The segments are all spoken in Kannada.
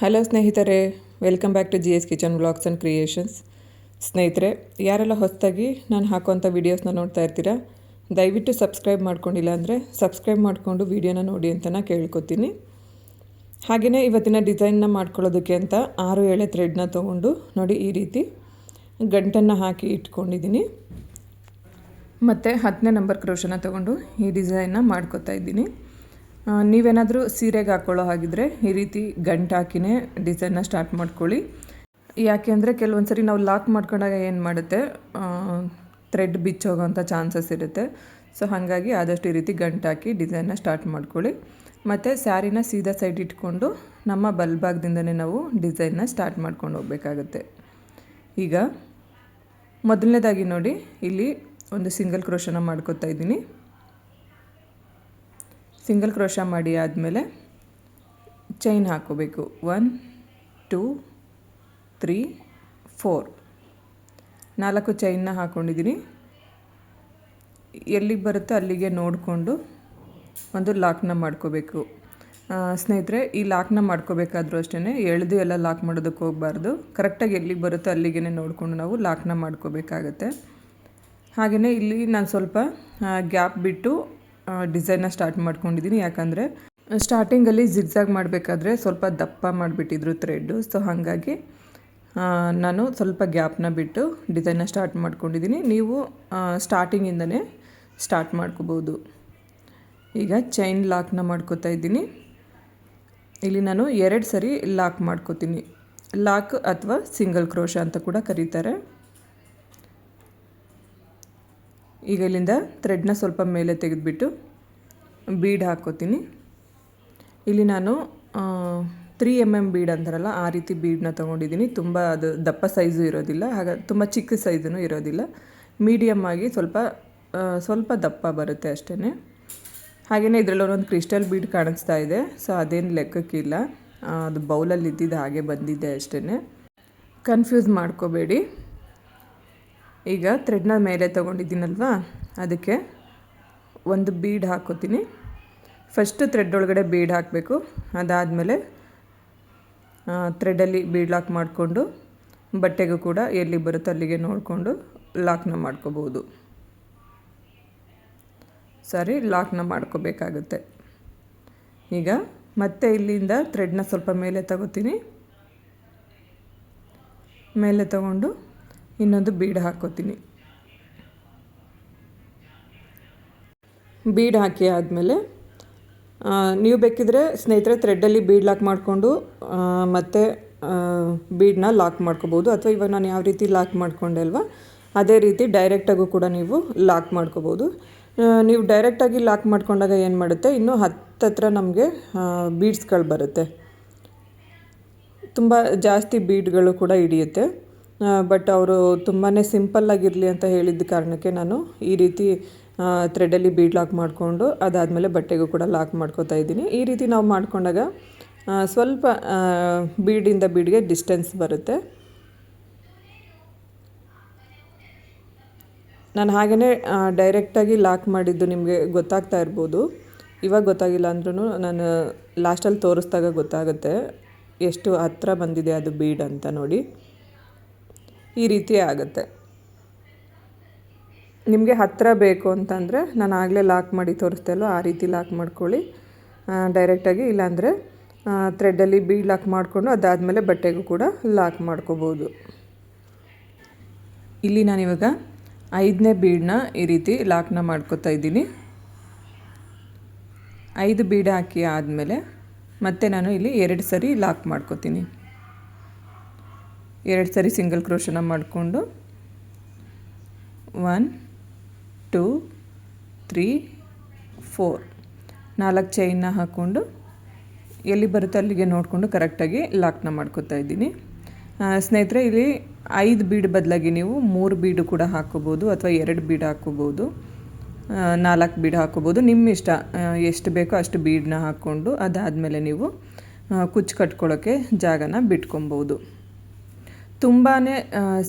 ಹಲೋ ಸ್ನೇಹಿತರೆ, welcome back to G S kitchen blogs and creations. ಸ್ನೇಹಿತರೆ, ಯಾರೆಲ್ಲ ಹೊಸದಾಗಿ ನಾನು ಹಾಕುವಂಥ ವೀಡಿಯೋಸ್ನ ನೋಡ್ತಾ ಇರ್ತೀರಾ, ದಯವಿಟ್ಟು ಸಬ್ಸ್ಕ್ರೈಬ್ ಮಾಡ್ಕೊಂಡಿಲ್ಲ ಅಂದರೆ ಸಬ್ಸ್ಕ್ರೈಬ್ ಮಾಡಿಕೊಂಡು ವೀಡಿಯೋನ ನೋಡಿ ಅಂತ ನಾನು ಕೇಳ್ಕೊತೀನಿ. ಹಾಗೆಯೇ ಇವತ್ತಿನ ಡಿಸೈನ್ನ ಮಾಡ್ಕೊಳ್ಳೋದಕ್ಕೆ ಅಂತ ಆರು ಎಳೆ ಥ್ರೆಡ್ನ ತೊಗೊಂಡು ನೋಡಿ ಈ ರೀತಿ ಗಂಟನ್ನು ಹಾಕಿ ಇಟ್ಕೊಂಡಿದ್ದೀನಿ. ಮತ್ತು ಹತ್ತನೇ ನಂಬರ್ ಕ್ರೋಶನ ತೊಗೊಂಡು ಈ ಡಿಸೈನ್ನ ಮಾಡ್ಕೋತಾ ಇದ್ದೀನಿ. ನೀವೇನಾದರೂ ಸೀರೆಗೆ ಹಾಕ್ಕೊಳ್ಳೋ ಹಾಗಿದ್ರೆ ಈ ರೀತಿ ಗಂಟು ಹಾಕಿನೇ ಡಿಸೈನ್ನ ಸ್ಟಾರ್ಟ್ ಮಾಡ್ಕೊಳ್ಳಿ. ಯಾಕೆ ಅಂದರೆ ಕೆಲವೊಂದು ಸರಿ ನಾವು ಲಾಕ್ ಮಾಡ್ಕೊಂಡಾಗ ಏನು ಮಾಡುತ್ತೆ? ಥ್ರೆಡ್ ಬಿಚ್ಚೋಗೋಂಥ ಚಾನ್ಸಸ್ ಇರುತ್ತೆ. ಸೊ ಹಾಗಾಗಿ ಆದಷ್ಟು ಈ ರೀತಿ ಗಂಟು ಹಾಕಿ ಡಿಸೈನ್ನ ಸ್ಟಾರ್ಟ್ ಮಾಡ್ಕೊಳ್ಳಿ. ಮತ್ತು ಸ್ಯಾರಿನ ಸೀದಾ ಸೈಡ್ ಇಟ್ಕೊಂಡು ನಮ್ಮ ಬಲ್ಭಾಗದಿಂದನೇ ನಾವು ಡಿಸೈನ್ನ ಸ್ಟಾರ್ಟ್ ಮಾಡ್ಕೊಂಡು ಹೋಗಬೇಕಾಗತ್ತೆ. ಈಗ ಮೊದಲನೇದಾಗಿ ನೋಡಿ, ಇಲ್ಲಿ ಒಂದು ಸಿಂಗಲ್ ಕ್ರೋಶನ ಮಾಡ್ಕೊತಾ ಇದ್ದೀನಿ. ಸಿಂಗಲ್ ಕ್ರೋಶ ಮಾಡಿ ಆದಮೇಲೆ ಚೈನ್ ಹಾಕೋಬೇಕು. One, two, three, four. ನಾಲ್ಕು ಚೈನ್ನ ಹಾಕ್ಕೊಂಡಿದ್ದೀನಿ ಎಲ್ಲಿಗೆ ಬರುತ್ತೋ ಅಲ್ಲಿಗೆ ನೋಡಿಕೊಂಡು ಒಂದು ಲಾಕ್ನ ಮಾಡ್ಕೋಬೇಕು. ಸ್ನೇಹಿತರೆ, ಈ ಲಾಕ್ನ ಮಾಡ್ಕೋಬೇಕಾದ್ರೂ ಅಷ್ಟೇ ಎಳೆದು ಎಲ್ಲ ಲಾಕ್ ಮಾಡೋದಕ್ಕೆ ಹೋಗಬಾರ್ದು. ಕರೆಕ್ಟಾಗಿ ಎಲ್ಲಿಗೆ ಬರುತ್ತೋ ಅಲ್ಲಿಗೆ ನೋಡಿಕೊಂಡು ನಾವು ಲಾಕ್ನ ಮಾಡ್ಕೋಬೇಕಾಗತ್ತೆ. ಹಾಗೆಯೇ ಇಲ್ಲಿ ನಾನು ಸ್ವಲ್ಪ ಗ್ಯಾಪ್ ಬಿಟ್ಟು ಡಿಸೈನ್ನ ಸ್ಟಾರ್ಟ್ ಮಾಡ್ಕೊಂಡಿದ್ದೀನಿ ಯಾಕಂದರೆ ಸ್ಟಾರ್ಟಿಂಗಲ್ಲಿ ಜಿಗ್ಜಾಗ್ ಮಾಡಬೇಕಾದ್ರೆ ಸ್ವಲ್ಪ ದಪ್ಪ ಮಾಡಿಬಿಟ್ಟಿದ್ರು ಥ್ರೆಡ್ಡು ಸೊ ಹಾಗಾಗಿ ನಾನು ಸ್ವಲ್ಪ ಗ್ಯಾಪ್ನ ಬಿಟ್ಟು ಡಿಸೈನ್ನ ಸ್ಟಾರ್ಟ್ ಮಾಡ್ಕೊಂಡಿದ್ದೀನಿ ನೀವು ಸ್ಟಾರ್ಟಿಂಗಿಂದನೇ ಸ್ಟಾರ್ಟ್ ಮಾಡ್ಕೋಬೋದು. ಈಗ ಚೈನ್ ಲಾಕ್ನ ಮಾಡ್ಕೋತಾ ಇದ್ದೀನಿ. ಇಲ್ಲಿ ನಾನು ಎರಡು ಸರಿ ಲಾಕ್ ಮಾಡ್ಕೋತೀನಿ. ಲಾಕ್ ಅಥವಾ ಸಿಂಗಲ್ ಕ್ರೋಶ ಅಂತ ಕೂಡ ಕರೀತಾರೆ. ಈಗ ಇಲ್ಲಿಂದ ಥ್ರೆಡ್ನ ಸ್ವಲ್ಪ ಮೇಲೆ ತೆಗೆದುಬಿಟ್ಟು ಬೀಡ್ ಹಾಕ್ಕೋತೀನಿ. ಇಲ್ಲಿ ನಾನು ತ್ರೀ ಎಂ ಎಂ ಬೀಡ್ ಅಂತಾರಲ್ಲ, ಆ ರೀತಿ ಬೀಡನ್ನ ತೊಗೊಂಡಿದ್ದೀನಿ. ತುಂಬ ಅದು ದಪ್ಪ ಸೈಜು ಇರೋದಿಲ್ಲ, ಹಾಗೆ, ತುಂಬ ಚಿಕ್ಕ ಸೈಜೂ ಇರೋದಿಲ್ಲ. ಮೀಡಿಯಮ್ ಆಗಿ ಸ್ವಲ್ಪ ಸ್ವಲ್ಪ ದಪ್ಪ ಬರುತ್ತೆ ಅಷ್ಟೇ ಹಾಗೆಯೇ ಇದರಲ್ಲಿ ಒಂದೊಂದು ಕ್ರಿಸ್ಟಲ್ ಬೀಡ್ ಕಾಣಿಸ್ತಾ ಇದೆ ಸೊ ಅದೇನು ಲೆಕ್ಕಕ್ಕಿಲ್ಲ. ಅದು ಬೌಲಲ್ಲಿ ಇದ್ದಿದ್ದು ಹಾಗೆ ಬಂದಿದೆ ಅಷ್ಟೇ ಕನ್ಫ್ಯೂಸ್ ಮಾಡ್ಕೋಬೇಡಿ. ಈಗ ಥ್ರೆಡ್ನ ಮೇಲೆ ತೊಗೊಂಡಿದ್ದೀನಲ್ವಾ? ಅದಕ್ಕೆ ಒಂದು ಬೀಡ್ ಹಾಕೋತೀನಿ. ಫಸ್ಟು ಥ್ರೆಡ್ ಒಳಗಡೆ ಬೀಡ್ ಹಾಕಬೇಕು. ಅದಾದಮೇಲೆ ಥ್ರೆಡಲ್ಲಿ ಬೀಡ್ ಲಾಕ್ ಮಾಡಿಕೊಂಡು, ಬಟ್ಟೆಗೂ ಕೂಡ ಎಲ್ಲಿ ಬರುತ್ತೆ ಅಲ್ಲಿಗೆ ನೋಡಿಕೊಂಡು ಲಾಕ್ನ ಮಾಡ್ಕೋಬೋದು. ಸರಿ ಲಾಕ್ನ ಮಾಡ್ಕೋಬೇಕಾಗುತ್ತೆ. ಈಗ ಮತ್ತೆ ಇಲ್ಲಿಂದ ಥ್ರೆಡ್ನ ಸ್ವಲ್ಪ ಮೇಲೆ ತಗೋತೀನಿ. ಮೇಲೆ ತಗೊಂಡು ಇನ್ನೊಂದು ಬೀಡ್ ಹಾಕೋತೀನಿ. ಬೀಡ್ ಹಾಕಿ ಆದಮೇಲೆ ನೀವು ಬೇಕಿದ್ರೆ ಸ್ನೇಹಿತರೆ ಥ್ರೆಡ್ಡಲ್ಲಿ ಬೀಡ್ ಲಾಕ್ ಮಾಡಿಕೊಂಡು ಮತ್ತು ಬೀಡನ್ನ ಲಾಕ್ ಮಾಡ್ಕೋಬೋದು. ಅಥವಾ ಇವಾಗ ನಾನು ಯಾವ ರೀತಿ ಲಾಕ್ ಮಾಡಿಕೊಂಡೆ ಅಲ್ವಾ, ಅದೇ ರೀತಿ ಡೈರೆಕ್ಟಾಗೂ ಕೂಡ ನೀವು ಲಾಕ್ ಮಾಡ್ಕೋಬೋದು. ನೀವು ಡೈರೆಕ್ಟಾಗಿ ಲಾಕ್ ಮಾಡ್ಕೊಂಡಾಗ ಏನು ಮಾಡುತ್ತೆ, ಇನ್ನೂ ಹತ್ತತ್ರ ನಮಗೆ ಬೀಡ್ಸ್ಗಳು ಬರುತ್ತೆ. ತುಂಬ ಜಾಸ್ತಿ ಬೀಡ್ಗಳು ಕೂಡ ಹಿಡಿಯುತ್ತೆ. ಬಟ್ ಅವರು ತುಂಬಾ ಸಿಂಪಲ್ಲಾಗಿರಲಿ ಅಂತ ಹೇಳಿದ್ದ ಕಾರಣಕ್ಕೆ ನಾನು ಈ ರೀತಿ ಥ್ರೆಡಲ್ಲಿ ಬೀಡ್ ಲಾಕ್ ಮಾಡಿಕೊಂಡು ಅದಾದಮೇಲೆ ಬಟ್ಟೆಗೂ ಕೂಡ ಲಾಕ್ ಮಾಡ್ಕೋತಾ ಇದ್ದೀನಿ. ಈ ರೀತಿ ನಾವು ಮಾಡಿಕೊಂಡಾಗ ಸ್ವಲ್ಪ ಬೀಡಿಂದ ಬೀಡ್ಗೆ ಡಿಸ್ಟೆನ್ಸ್ ಬರುತ್ತೆ. ನಾನು ಹಾಗೆಯೇ ಡೈರೆಕ್ಟಾಗಿ ಲಾಕ್ ಮಾಡಿದ್ದು ನಿಮಗೆ ಗೊತ್ತಾಗ್ತಾ ಇರ್ಬೋದು. ಇವಾಗ ಗೊತ್ತಾಗಿಲ್ಲ ಅಂದ್ರೂ ನಾನು ಲಾಸ್ಟಲ್ಲಿ ತೋರಿಸ್ದಾಗ ಗೊತ್ತಾಗುತ್ತೆ, ಎಷ್ಟು ಹತ್ರ ಬಂದಿದೆ ಅದು ಬೀಡ್ ಅಂತ ನೋಡಿ. ಈ ರೀತಿ ಆಗುತ್ತೆ. ನಿಮಗೆ ಹತ್ತಿರ ಬೇಕು ಅಂತಂದರೆ ನಾನು ಆಗಲೇ ಲಾಕ್ ಮಾಡಿ ತೋರಿಸ್ತಾ ಇಲ್ವೋ? ಆ ರೀತಿ ಲಾಕ್ ಮಾಡ್ಕೊಳ್ಳಿ. ಡೈರೆಕ್ಟಾಗಿ ಇಲ್ಲಾಂದರೆ ಥ್ರೆಡ್ಡಲ್ಲಿ ಬೀಡ್ ಲಾಕ್ ಮಾಡಿಕೊಂಡು ಅದಾದಮೇಲೆ ಬಟ್ಟೆಗೂ ಕೂಡ ಲಾಕ್ ಮಾಡ್ಕೋಬೋದು. ಇಲ್ಲಿ ನಾನಿವಾಗ ಐದನೇ ಬೀಡನ್ನ ಈ ರೀತಿ ಲಾಕ್ನ ಮಾಡ್ಕೋತಾ ಇದ್ದೀನಿ. ಐದು ಬೀಡ್ ಹಾಕಿ ಆದಮೇಲೆ ಮತ್ತೆ ನಾನು ಇಲ್ಲಿ ಎರಡು ಸರಿ ಲಾಕ್ ಮಾಡ್ಕೋತೀನಿ. ಎರಡು ಸರಿ ಸಿಂಗಲ್ ಕ್ರೋಶನ ಮಾಡಿಕೊಂಡು ಒನ್ ಟೂ ತ್ರೀ ಫೋರ್ ನಾಲ್ಕು ಚೈನ್ನ ಹಾಕ್ಕೊಂಡು ಎಲ್ಲಿ ಬರುತ್ತೆ ಅಲ್ಲಿಗೆ ನೋಡಿಕೊಂಡು ಕರೆಕ್ಟಾಗಿ ಲಾಕ್ನ ಮಾಡ್ಕೋತಾ ಇದ್ದೀನಿ. ಸ್ನೇಹಿತರೆ, ಇಲ್ಲಿ ಐದು ಬೀಡ್ ಬದಲಾಗಿ ನೀವು ಮೂರು ಬೀಡು ಕೂಡ ಹಾಕೋಬೋದು ಅಥವಾ ಎರಡು ಬೀಡ್ ಹಾಕೋಬೋದು ನಾಲ್ಕು ಬೀಡ್ ಹಾಕೋಬೋದು. ನಿಮ್ಮ ಇಷ್ಟ ಎಷ್ಟು ಬೇಕೋ ಅಷ್ಟು ಬೀಡನ್ನ ಹಾಕ್ಕೊಂಡು ಅದಾದಮೇಲೆ ನೀವು ಕುಚ್ಚು ಕಟ್ಕೊಳ್ಳೋಕ್ಕೆ ಜಾಗನ ಬಿಟ್ಕೊಬೋದು. ತುಂಬಾ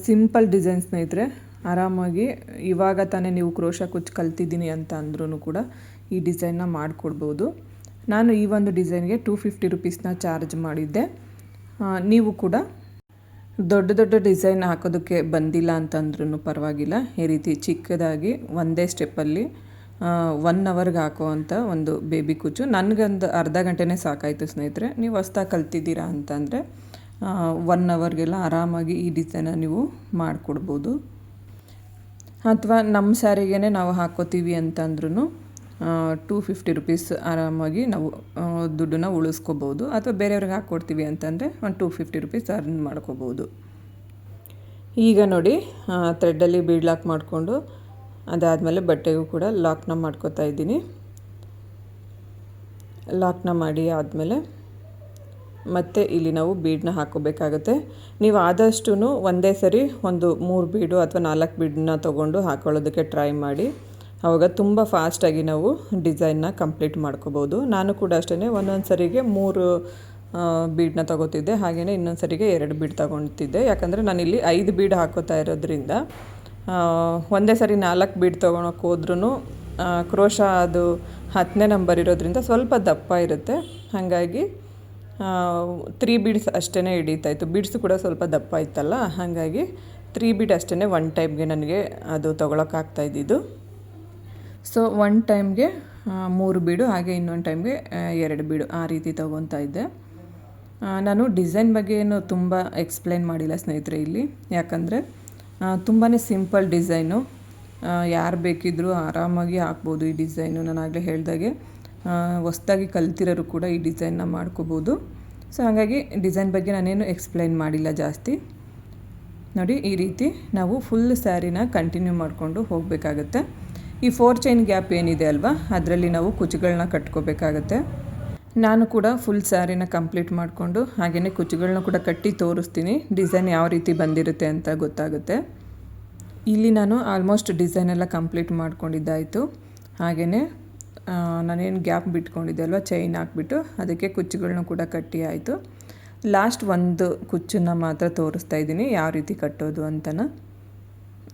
ಸಿಂಪಲ್ ಡಿಸೈನ್ ಸ್ನೇಹಿತರೆ. ಆರಾಮಾಗಿ ಇವಾಗ ತಾನೇ ನೀವು ಕ್ರೋಶ ಕುಚ್ಚು ಕಲ್ತಿದ್ದೀನಿ ಅಂತ ಅಂದ್ರೂ ಕೂಡ ಈ ಡಿಸೈನ್ನ ಮಾಡಿಕೊಡ್ಬೋದು. ನಾನು ಈ ಒಂದು ಡಿಸೈನ್ಗೆ ಟೂ ಫಿಫ್ಟಿ ರುಪೀಸ್ನ ಚಾರ್ಜ್ ಮಾಡಿದ್ದೆ. ನೀವು ಕೂಡ ದೊಡ್ಡ ದೊಡ್ಡ ಡಿಸೈನ್ ಹಾಕೋದಕ್ಕೆ ಬಂದಿಲ್ಲ ಅಂತಂದ್ರೂ ಪರವಾಗಿಲ್ಲ. ಈ ರೀತಿ ಚಿಕ್ಕದಾಗಿ ಒಂದೇ ಸ್ಟೆಪ್ಪಲ್ಲಿ ಒನ್ ಅವರ್ಗೆ ಹಾಕೋವಂಥ ಒಂದು ಬೇಬಿ ಕುಚ್ಚು. ನನಗೊಂದು ಅರ್ಧ ಗಂಟೆನೇ ಸಾಕಾಯಿತು ಸ್ನೇಹಿತರೆ. ನೀವು ಹೊಸ್ದಾಗಿ ಕಲ್ತಿದ್ದೀರಾ ಅಂತಂದರೆ ಒನ್ ಅವರ್ಗೆಲ್ಲ ಆರಾಮಾಗಿ ಈ ಡಿಸೈನ ನೀವು ಮಾಡಿಕೊಡ್ಬೋದು. ಅಥವಾ ನಮ್ಮ ಸ್ಯಾರಿಗೇ ನಾವು ಹಾಕೋತೀವಿ ಅಂತಂದ್ರೂ ಟೂ ಫಿಫ್ಟಿ ರುಪೀಸ್ ಆರಾಮಾಗಿ ನಾವು ದುಡ್ಡನ್ನ ಉಳಿಸ್ಕೋಬೋದು. ಅಥವಾ ಬೇರೆಯವ್ರಿಗೆ ಹಾಕ್ಕೊಡ್ತೀವಿ ಅಂತಂದರೆ ಒಂದು ಟೂ ಫಿಫ್ಟಿ ರುಪೀಸ್ ಅರ್ನ್ ಮಾಡ್ಕೋಬೋದು. ಈಗ ನೋಡಿ ಥ್ರೆಡ್ಡಲ್ಲಿ ಬೀಡ್ ಲಾಕ್ ಮಾಡಿಕೊಂಡು, ಅದಾದಮೇಲೆ ಬಟ್ಟೆಗೂ ಕೂಡ ಲಾಕ್ನ ಮಾಡ್ಕೋತಾ ಇದ್ದೀನಿ. ಲಾಕ್ನ ಮಾಡಿ ಆದಮೇಲೆ ಮತ್ತೆ ಇಲ್ಲಿ ನಾವು ಬೀಡನ್ನ ಹಾಕೋಬೇಕಾಗುತ್ತೆ. ನೀವು ಆದಷ್ಟು ಒಂದೇ ಸರಿ ಒಂದು ಮೂರು ಬೀಡು ಅಥವಾ ನಾಲ್ಕು ಬೀಡನ್ನ ತೊಗೊಂಡು ಹಾಕೊಳ್ಳೋದಕ್ಕೆ ಟ್ರೈ ಮಾಡಿ. ಆವಾಗ ತುಂಬ ಫಾಸ್ಟಾಗಿ ನಾವು ಡಿಸೈನ್ನ ಕಂಪ್ಲೀಟ್ ಮಾಡ್ಕೋಬೋದು. ನಾನು ಕೂಡ ಅಷ್ಟೇ ಒಂದೊಂದು ಸರಿಗೆ ಮೂರು ಬೀಡನ್ನ ತೊಗೋತಿದ್ದೆ. ಹಾಗೆಯೇ ಇನ್ನೊಂದು ಸರಿಗೆ ಎರಡು ಬೀಡ್ ತೊಗೊಳ್ತಿದ್ದೆ ಯಾಕಂದರೆ ನಾನಿಲ್ಲಿ ಐದು ಬೀಡ್ ಹಾಕೋತಾ ಇರೋದ್ರಿಂದ ಒಂದೇ ಸರಿ ನಾಲ್ಕು ಬೀಡ್ ತೊಗೊಳಕ್ಕೆ ಹೋದ್ರೂ ಕ್ರೋಶ ಅದು ಹತ್ತನೇ ನಂಬರ್ ಇರೋದ್ರಿಂದ ಸ್ವಲ್ಪ ದಪ್ಪ ಇರುತ್ತೆ. ಹಾಗಾಗಿ ತ್ರೀ ಬೀಡ್ಸ್ ಅಷ್ಟೇ ಹಿಡಿತಾ ಇತ್ತು. ಬೀಡ್ಸು ಕೂಡ ಸ್ವಲ್ಪ ದಪ್ಪ ಇತ್ತಲ್ಲ, ಹಾಗಾಗಿ ತ್ರೀ ಬೀಡ್ ಅಷ್ಟೇ ಒನ್ ಟೈಮ್ಗೆ ನನಗೆ ಅದು ತೊಗೊಳಕ್ಕಾಗ್ತಾ ಇದ್ದಿದ್ದು. ಸೊ ಒನ್ ಟೈಮ್ಗೆ ಮೂರು ಬೀಡು ಹಾಗೆ ಇನ್ನೊಂದು ಟೈಮ್ಗೆ ಎರಡು ಬೀಡು ಆ ರೀತಿ ತೊಗೊತಾ ಇದ್ದೆ. ನಾನು ಡಿಸೈನ್ ಬಗ್ಗೆ ಏನು ತುಂಬ ಎಕ್ಸ್ಪ್ಲೈನ್ ಮಾಡಿಲ್ಲ ಸ್ನೇಹಿತರೆ ಇಲ್ಲಿ. ಯಾಕಂದರೆ ತುಂಬಾ ಸಿಂಪಲ್ ಡಿಸೈನು ಯಾರು ಬೇಕಿದ್ದರೂ ಆರಾಮಾಗಿ ಹಾಕ್ಬೋದು ಈ ಡಿಸೈನು ನಾನು ಆಗಲೇ ಹೇಳ್ದಾಗೆ ಹೊಸ್ದಾಗಿ ಕಲ್ತಿರೋರು ಕೂಡ ಈ ಡಿಸೈನ್ನ ಮಾಡ್ಕೋಬೋದು. ಸೊ ಹಾಗಾಗಿ ಡಿಸೈನ್ ಬಗ್ಗೆ ನಾನೇನು ಎಕ್ಸ್ಪ್ಲೈನ್ ಮಾಡಿಲ್ಲ ಜಾಸ್ತಿ. ನೋಡಿ, ಈ ರೀತಿ ನಾವು ಫುಲ್ ಸ್ಯಾರಿನ ಕಂಟಿನ್ಯೂ ಮಾಡಿಕೊಂಡು ಹೋಗಬೇಕಾಗತ್ತೆ. ಈ ಫೋರ್ ಚೈನ್ ಗ್ಯಾಪ್ ಏನಿದೆ ಅಲ್ವಾ, ಅದರಲ್ಲಿ ನಾವು ಕುಚ್ಚುಗಳನ್ನ ಕಟ್ಕೋಬೇಕಾಗತ್ತೆ. ನಾನು ಕೂಡ ಫುಲ್ ಸ್ಯಾರಿನ ಕಂಪ್ಲೀಟ್ ಮಾಡಿಕೊಂಡು ಹಾಗೆಯೇ ಕುಚ್ಚುಗಳನ್ನ ಕೂಡ ಕಟ್ಟಿ ತೋರಿಸ್ತೀನಿ ಡಿಸೈನ್ ಯಾವ ರೀತಿ ಬಂದಿರುತ್ತೆ ಅಂತ ಗೊತ್ತಾಗುತ್ತೆ. ಇಲ್ಲಿ ನಾನು ಆಲ್ಮೋಸ್ಟ್ ಡಿಸೈನ್ ಎಲ್ಲ ಕಂಪ್ಲೀಟ್ ಮಾಡ್ಕೊಂಡಿದ್ದಾಯಿತು. ಹಾಗೆಯೇ ನಾನೇನು ಗ್ಯಾಪ್ ಬಿಟ್ಕೊಂಡಿದ್ದೆ ಅಲ್ವಾ, ಚೈನ್ ಹಾಕ್ಬಿಟ್ಟು ಅದಕ್ಕೆ ಕುಚ್ಚುಗಳನ್ನ ಕೂಡ ಕಟ್ಟಿ ಆಯಿತು. ಲಾಸ್ಟ್ ಒಂದು ಕುಚ್ಚನ್ನ ಮಾತ್ರ ತೋರಿಸ್ತಾ ಇದ್ದೀನಿ, ಯಾವ ರೀತಿ ಕಟ್ಟೋದು ಅಂತನ.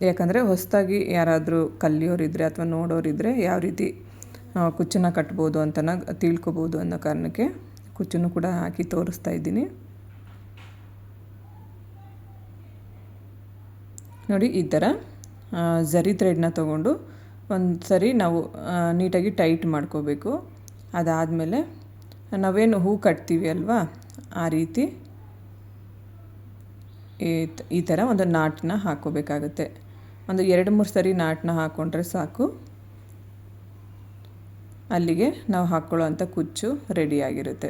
ಯಾಕಂದರೆ ಹೊಸದಾಗಿ ಯಾರಾದರೂ ಕಲಿಯೋರಿದ್ದರೆ ಅಥವಾ ನೋಡೋರಿದ್ದರೆ ಯಾವ ರೀತಿ ಕುಚ್ಚನ್ನ ಕಟ್ಬೋದು ಅಂತನ ತಿಳ್ಕೊಬೋದು ಅನ್ನೋ ಕಾರಣಕ್ಕೆ ಕುಚ್ಚನ್ನು ಕೂಡ ಹಾಕಿ ತೋರಿಸ್ತಾ ಇದ್ದೀನಿ. ನೋಡಿ ಈ ಥರ ಝರಿ ಥ್ರೆಡ್ನ ತೊಗೊಂಡು ಒಂದು ಸರಿ ನಾವು ನೀಟಾಗಿ ಟೈಟ್ ಮಾಡ್ಕೋಬೇಕು. ಅದಾದಮೇಲೆ ನಾವೇನು ಹೂ ಕಟ್ತೀವಿ ಅಲ್ವಾ ಆ ರೀತಿ ಈ ಥರ ಒಂದು ನಾಟನ್ನ ಹಾಕ್ಕೋಬೇಕಾಗತ್ತೆ. ಒಂದು ಎರಡು ಮೂರು ಸರಿ ನಾಟನ್ನ ಹಾಕ್ಕೊಂಡ್ರೆ ಸಾಕು. ಅಲ್ಲಿಗೆ ನಾವು ಹಾಕ್ಕೊಳ್ಳೋ ಅಂಥ ಕುಚ್ಚು ರೆಡಿಯಾಗಿರುತ್ತೆ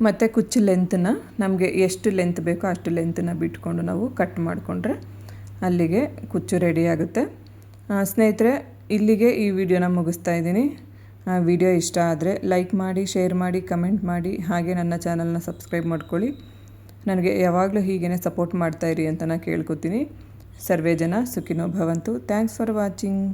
ಮತ್ತು ಕುಚ್ಚು ಲೆಂತನ್ನ ನಮಗೆ ಎಷ್ಟು ಲೆಂತ್ ಬೇಕೋ ಅಷ್ಟು ಲೆಂತನ್ನ ಬಿಟ್ಕೊಂಡು ನಾವು ಕಟ್ ಮಾಡಿಕೊಂಡ್ರೆ ಅಲ್ಲಿಗೆ ಕುಚ್ಚು ರೆಡಿ ಆಗುತ್ತೆ. ಆ, ಸ್ನೇಹಿತರೆ, ಇಲ್ಲಿಗೆ ಈ ವಿಡಿಯೋನ ಮುಗಿಸ್ತಾ ಇದ್ದೀನಿ. ವಿಡಿಯೋ ಇಷ್ಟ ಆದರೆ ಲೈಕ್ ಮಾಡಿ, ಶೇರ್ ಮಾಡಿ, ಕಮೆಂಟ್ ಮಾಡಿ, ಹಾಗೆ ನನ್ನ ಚಾನಲ್ನ ಸಬ್ಸ್ಕ್ರೈಬ್ ಮಾಡ್ಕೊಳ್ಳಿ. ನನಗೆ ಯಾವಾಗಲೂ ಹೀಗೇ ಸಪೋರ್ಟ್ ಮಾಡ್ತಾಯಿರಿ ಅಂತ ನಾನು ಕೇಳ್ಕೊತೀನಿ. ಸರ್ವೇ ಜನ ಸುಖಿನೋ ಭವಂತು. Thanks for watching.